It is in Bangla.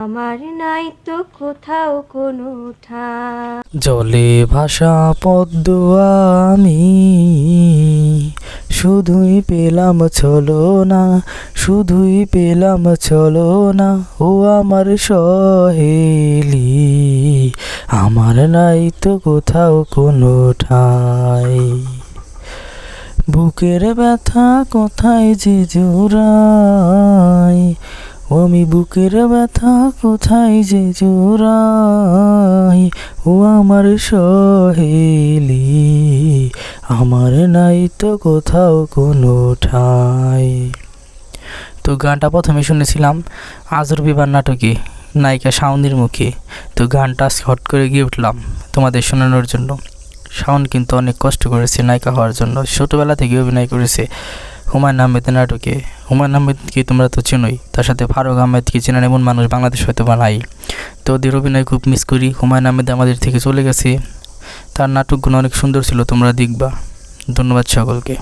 আমার নাই তো কোথাও কোনো জলে ভাষা পদ্ম আমি, শুধুই পেলাম চলো না, শুধুই পেলাম চলো না, ও আমার সহেলি। আমার নাই তো কোথাও কোনো ঠাই। বুকের ব্যথা কোথায় যে জোড়াই ও আমি বুকের ব্যথা কোথায় যে জোড়াই? ও আমার সহেলি, আমার নাই তো কোথাও কোনো ঠাই। তো গানটা প্রথমে শুনেছিলাম আজর বিবার নাটকে, নায়িকা শাওনির মুখে। তো গানটা হট করে গিয়ে উঠলাম তোমাদের শোনানোর জন্য। শাওন কিন্তু অনেক কষ্ট করেছে নায়িকা হওয়ার জন্য। ছোটোবেলা থেকে অভিনয় করেছে। হুমায়ুন আহমেদ নাটকে, হুমায়ুন আহমেদকে তোমরা তো চেনোই, তার সাথে ফারুক আহমেদকে চেনেন এমন মানুষ বাংলাদেশ হয়তো বা নাই। তো ওদের অভিনয় খুব মিস করি, হুমায়ুন আহমেদ আমাদের থেকে চলে গেছে। তার নাটকগুলো অনেক সুন্দর ছিল, তোমরা দেখবা। ধন্যবাদ সকলকে।